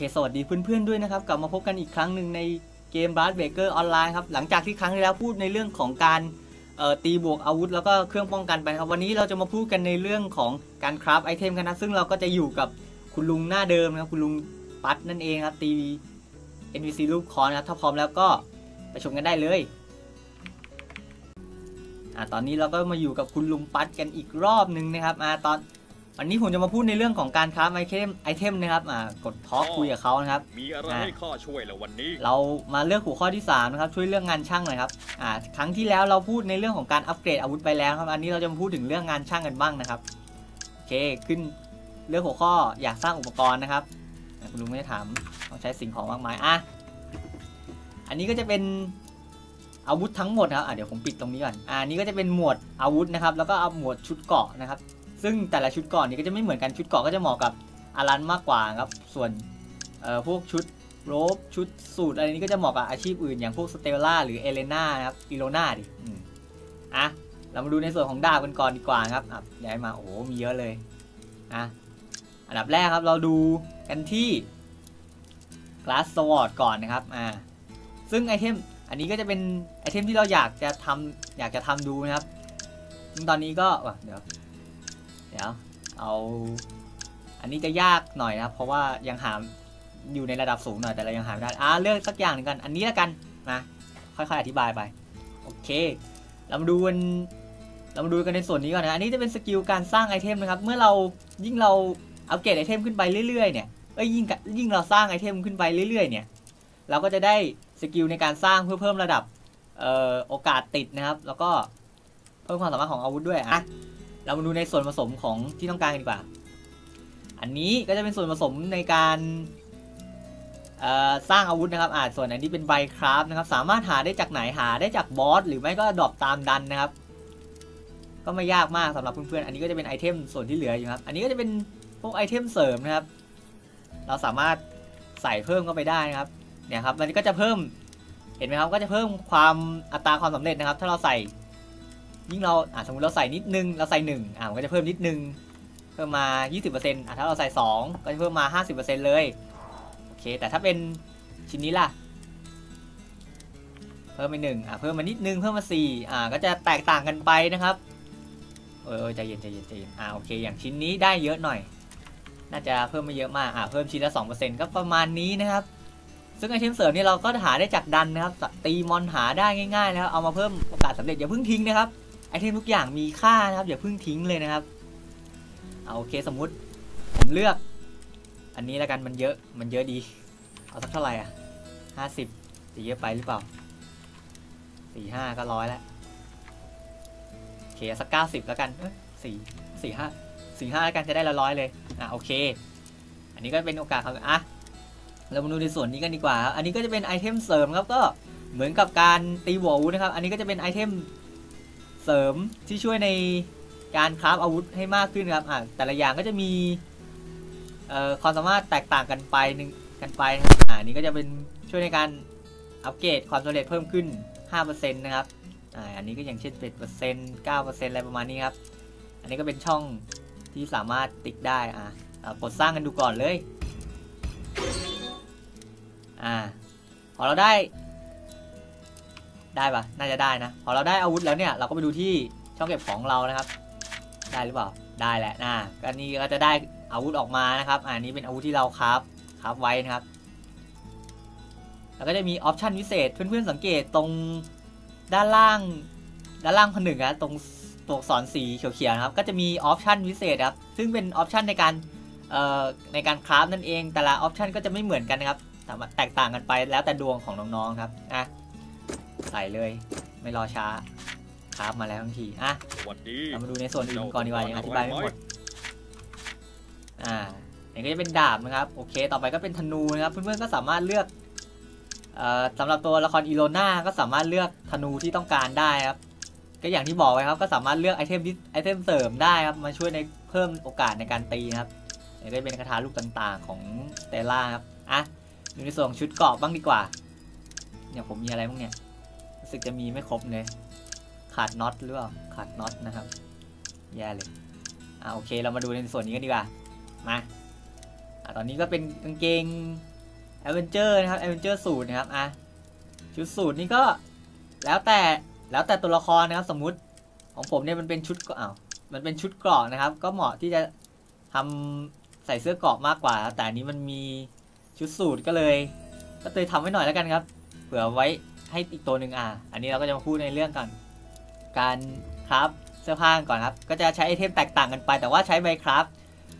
เคสวัสดีเพื่อนๆด้วยนะครับ กลับมาพบกันอีกครั้งหนึ่งในเกม b r a s b r e a k e r ออนไลน์ครับ หลังจากที่ครั้งที่แล้วพูดในเรื่องของการตีบวกอาวุธ แล้วก็เครื่องป้องกันไปครับ วันนี้เราจะมาพูดกันในเรื่องของการคราฟไอเทมกันนะ ซึ่งเราก็จะอยู่กับคุณลุงหน้าเดิมนะครับ คุณลุงปัดนั่นเองครับ ตี NPC รูปคอนนะครับ ถ้าพร้อมแล้วก็ไปชมกันได้เลยอ่าตอนนี้เราก็มาอยู่กับคุณลุงปัดกันอีกรอบหนึ่งนะครับอ่าตอน วันนี้ผมจะมาพูดในเรื่องของการคราฟไอเทมไอเทมนะครับอ่ากดทอล์กคุยกับเขานะครับมีอะไรอะให้ข้าช่วยละวันนี้ เรามาเลือกหัวข้อที่3นะครับช่วยเรื่องงานช่างหน่อยครับอ่าครั้งที่แล้วเราพูดในเรื่องของการอัปเกรดอาวุธไปแล้วครับอันนี้เราจะมาพูดถึงเรื่องงานช่างกันบ้างนะครับโอเคขึ้นเลือกหัวข้ออยากสร้างอุปกรณ์นะครับอะคุณลุงไม่ได้ถามต้องใช้สิ่งของมากมายอะอันนี้ก็จะเป็นอาวุธทั้งหมดครับอะเดี๋ยวผมปิดตรงนี้ก่อนอ่าอันนี้ก็จะเป็นหมวดอาวุธนะครับ แล้วก็เอาหมวดชุดเกราะนะครับ ซึ่งแต่ละชุดกราะนี่ก็จะไม่เหมือนกันชุดกราะก็จะเหมาะกับอารันมากกว่าครับ ส่วนพวกชุดโรบชุดสูตรอะไรนี้ก็จะเหมาะกับอาชีพอื่น อย่างพวกสเตลล่าหรือเอเลน่านะครับอีโลน่าดิอะเรามาดูในส่วนของดาบกันก่อนดีกว่าครับอะย้ายมาโอ้โหมีเยอะเลยอะอันดับแรกครับเราดูกันที่ Glass Sword ก่อนนะครับอ่าซึ่งไอเทมอันนี้ก็จะเป็นไอเทมที่เราอยากจะทำอยากจะทำดูนะครับซึ่งตอนนี้ก็เดี๋ยว เดี๋ยวเอาอันนี้จะยากหน่อยนะครับ เพราะว่ายังหาอยู่ในระดับสูงหน่อยแต่เรายังหาไม่ได้อ่าเลือกสักอย่างหนึ่งกัน อันนี้แล้วกันนะค่อยๆอธิบายไปโอเค เรามาดูกันเรามาดูกันในส่วนนี้ก่อนนะอันนี้จะเป็นสกิลการสร้างไอเทมนะครับ เมื่อเรายิ่งเราอัปเกรดไอเทมขึ้นไปเรื่อยๆเนี่ยเอ้ยยิ่งยิ่งเราสร้างไอเทมขึ้นไปเรื่อยๆ เนี่ย เราก็จะได้สกิลในการสร้างเพื่อเพิ่มระดับออโอกาสติดนะครับ แล้วก็เพิ่มความสามารถของอาวุธด้วยอะ เรามาดูในส่วนผสมของที่ต้องการกันดีกว่า อันนี้ก็จะเป็นส่วนผสมในการสร้างอาวุธนะครับอ่าส่วนอันนี้เป็นไบคราฟนะครับ สามารถหาได้จากไหนหาได้จากบอสหรือไม่ก็ดรอปตามดันนะครับ ก็ไม่ยากมากสำหรับเพื่อนๆ อันนี้ก็จะเป็นไอเทมส่วนที่เหลืออยู่ครับ อันนี้ก็จะเป็นพวกไอเทมเสริมนะครับ เราสามารถใส่เพิ่มเข้าไปได้นะครับ เนี่ยครับ มันก็จะเพิ่ม เห็นไหมครับ ก็จะเพิ่มความอัตราความสำเร็จนะครับ ถ้าเราใส่ ยิ่งเราอ่าสมมติเราใส่นิดนึงเราใส่หนึ่งอ่ามันก็จะเพิ่มนิดนึงเพิ่มมา 20%อ่าถ้าเราใส่ 2 ก็จะเพิ่มมา 50%เลยโอเค แต่ถ้าเป็นชิ้นนี้ล่ะ เพิ่มไปหนึ่งอะเพิ่มมานิดนึงเพิ่มมาสี่อ่าก็จะแตกต่างกันไปนะครับเออเออใจเย็นใจเย็นใจเย็นอ่าโอเคอย่างชิ้นนี้ได้เยอะหน่อย น่าจะเพิ่มม่เยอะมากอ่าเพิ่มชิ้นละ2%ก็ประมาณนี้นะครับ ซึ่งไอเทมเสริมนี่เราก็หาได้จากดันนะครับตีมอนหาได้ง่ายๆนะครับเอามาเพิ่มโอกาสสำเร็จอย่าเพิ่งทิ้งนะครับ ไอเทมทุกอย่างมีค่านะครับอย่าเพิ่งทิ้งเลยนะครับเอาโอเคสมมุติผมเลือก อันนี้แล้วกันมันเยอะมันเยอะดี เอาสักเท่าไหร่อะห้าสิบจะเยอะไปหรือเปล่าสี่ห้าก็ร้อยแล้วโอเคสักเก้าสิบแล้วกันสี่สี่ห้าสี่ห้าแล้วกันจะได้ละร้อยเลยอะโอเค อันนี้ก็เป็นโอกาสครับอะเรามาดูในส่วนนี้กันดีกว่าครับอันนี้ก็จะเป็นไอเทมเสริมครับก็เหมือนกับการตีบวอาวุธนะครับ อันนี้ก็จะเป็นไอเทม เสริมที่ช่วยในการคราฟอาวุธให้มากขึ้นครับอะแต่ละอย่างก็จะมีเอ่อความสามารถแตกต่างกันไปหนึ่งกันไปอ่านี้ก็จะเป็นช่วยในการอัปเกรดความสำเร็จเพิ่มขึ้น 5%นะครับอ่าอันนี้ก็อย่างเช่น7% 9%อะไรประมาณนี้ครับ อันนี้ก็เป็นช่องที่สามารถติ๊กได้อ่าอ่ากดสร้างกันดูก่อนเลยอ่าพอเราได้ ได้ปะน่าจะได้นะ พอเราได้อาวุธแล้วเนี่ยเราก็ไปดูที่ช่องเก็บของเรานะครับ ได้หรือเปล่า ได้แหละนะก็นี่ก็จะได้อาวุธออกมานะครับอ่านี้เป็นอาวุธที่เราคราฟคราฟไว้นะครับ แล้วก็จะมีออปชันพิเศษ เพื่อนๆสังเกตตรงด้านล่าง ด้านล่างคนหนึ่งนะตรงตัวอักษรสีเขียวๆนะครับ ก็จะมีออปชันพิเศษครับ ซึ่งเป็นออปชันในการในการคราฟนั่นเอง แต่ละออปชันก็จะไม่เหมือนกันนะครับแตกต่างกันไปแล้วแต่ดวงของน้องๆครับอะ ใส่เลย ไม่รอช้าคราฟมาแล้วทันทีอะสวัสดีเรามาดูในส่วนอื่นก่อนดีกว่ายังอธิบายไม่หมดอ่าอันนี้ก็จะเป็นดาบนะครับโอเค ต่อไปก็เป็นธนูนะครับเพื่อนๆก็สามารถเลือกเอ่อสำหรับตัวละครอีโลนาก็สามารถเลือกธนูที่ต้องการได้ครับ ก็อย่างที่บอกไว้ครับ ก็สามารถเลือกไอเทมที่ไอเทมเสริมได้ครับ มาช่วยในเพิ่มโอกาสในการตีนะครับอันนี้ก็เป็นคาถาลูกต่างๆ ของสเตลล่าครับ อะดูในส่วนของชุดเกราะบ้างดีกว่าเนี่ยผมมีอะไรบ้างเนี่ยรู้ สึกจะมีไม่ครบเลย ขาดน็อตหรือเปล่า ขาดน็อตนะครับ แย่เลย อ่าโอเค เรามาดูในส่วนนี้กันดีกว่า มา อ่าตอนนี้ก็เป็นกางเกงแอดเวนเจอร์นะครับแอดเวนเจอร์สูตรนะครับ อะ ชุดสูตรนี่ก็ แล้วแต่แล้วแต่ตัวละครนะครับ สมมุติของผมเนี่ยมันเป็นชุดก็อ้าวมันเป็นชุดเกราะนะครับ ก็เหมาะที่จะทำใส่เสื้อเกราะมากกว่า แต่นี้มันมีชุดสูตรก็เลย ก็เลยทำไว้หน่อยแล้วกันครับ เผื่อไว้ ให้อีกตัวหนึ่งอะ อันนี้เราก็จะมาพูดในเรื่องกันการคราฟเสื้อผ้าก่อนครับ ก็จะใช้ไอเทมแตกต่างกันไป แต่ว่าใช้ใบคราฟ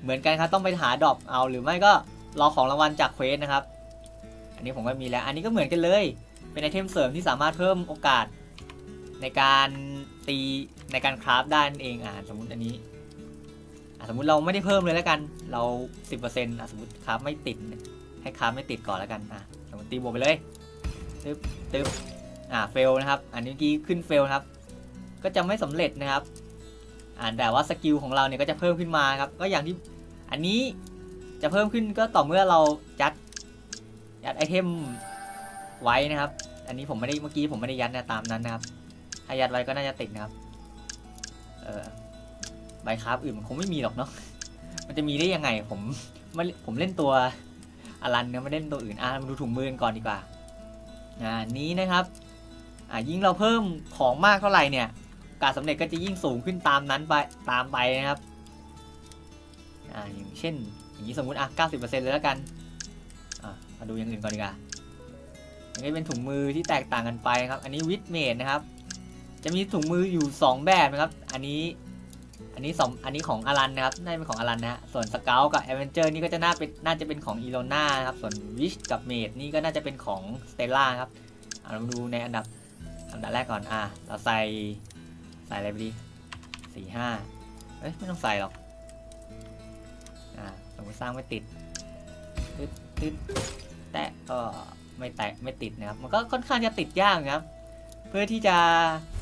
เหมือนกันครับต้องไปหาดรอปเอา หรือไม่ก็รอของรางวัลจากเควสนะครับ อันนี้ผมก็มีแล้ว อันนี้ก็เหมือนกันเลย เป็นไอเทมเสริมที่สามารถเพิ่มโอกาส ในการตีในการคราฟได้นั่นเองอ่าสมมุติอันนี้อสมมุติเราไม่ได้เพิ่มเลยแล้วกัน เรา 10%อ่าสมมติคราฟไม่ติดให้คราฟไม่ติดก่อนแล้วกันอ่าสมมติตีบวกไปเลย ตึ๊บตึ๊บอ่าเฟลนะครับ อันนี้เมื่อกี้ขึ้นเฟลครับ ก็จะไม่สำเร็จนะครับ อ่าแต่ว่าสกิลของเราเนี่ยก็จะเพิ่มขึ้นมาครับ ก็อย่างที่อันนี้จะเพิ่มขึ้นก็ต่อเมื่อเรายัดยัดไอเทมไว้นะครับ อันนี้ผมไม่ได้เมื่อกี้ผมไม่ได้ยัดนะตามนั้นนะครับ ถ้ายัดไว้ก็น่าจะติดนะครับ เออใบคราฟอื่นมันคงไม่มีหรอกเนาะ มันจะมีได้ยังไงผมไม่ผมเล่นตัวอารันเนี่ยไม่เล่นตัวอื่นอะมาดูถุงมือกันก่อนดีกว่า อ่านี้นะครับอ่ายิ่งเราเพิ่มของมากเท่าไหร่เนี่ยการสำเร็จก็จะยิ่งสูงขึ้นตามนั้นไปตามไปนะครับอ่าอย่างเช่น อย่างนี้สมมุติอะ90%เลยแล้วกันอ่ามาดูอย่างอื่นก่อนดีกว่าอันนี้เป็นถุงมือที่แตกต่างกันไปครับ อันนี้วิดเมดนะครับ จะมีถุงมืออยู่ 2 แบบนะครับ อันนี้ อันนี้สองอันนี้ของอารันนะครับ น่าจะเป็นของอารันนะฮะ ส่วนสเกลกับแอเวนเจอร์นี่ก็จะน่าเป็น น่าจะเป็นของอีโลน่าครับ ส่วนวิชกับเมดนี่ก็น่าจะเป็นของสเตล่าครับเอาเราดูในอันดับ อันดับแรกก่อน อะ เราใส่ ใส่อะไรไปดีสี่ห้าเอ้ย ไม่ต้องใส่หรอก อ่าสมมติสร้างไม่ติดตึ๊ดตึ๊ดแตะก็ไม่แตะไม่ติดนะครับ มันก็ค่อนข้างจะติดยากนะครับ เพื่อที่จะ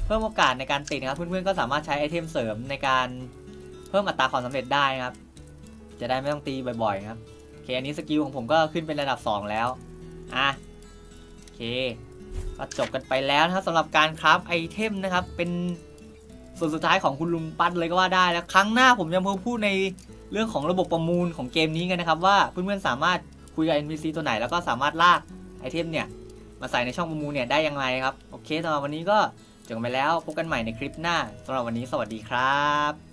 เพิ่มโอกาสในการติดนะครับเพื่อนๆก็สามารถใช้ไอเทมเสริมในการเพิ่มอัตราความสำเร็จได้นะครับ จะได้ไม่ต้องตีบ่อยๆนะครับโอเคอันนี้สกิลของผมก็ขึ้นเป็นระดับ 2 แล้วอะโอเคก็จบกันไปแล้วนะครับสำหรับการคราฟไอเทมนะครับ เป็นส่วนสุดท้ายของคุณลุงปั้นเลยก็ว่าได้แล้วครั้งหน้าผมจะมาพูดในเรื่องของระบบประมูลของเกมนี้กันนะครับว่าเพื่อนๆสามารถคุยกับ NPC ตัวไหนแล้วก็สามารถลากไอเทมเนี่ยมาใส่ในช่องประมูลเนี่ยได้ยังไงครับโอเคสำหรับวันนี้ก็ จบกันไปแล้วพบกันใหม่ในคลิปหน้าสำหรับวันนี้สวัสดีครับ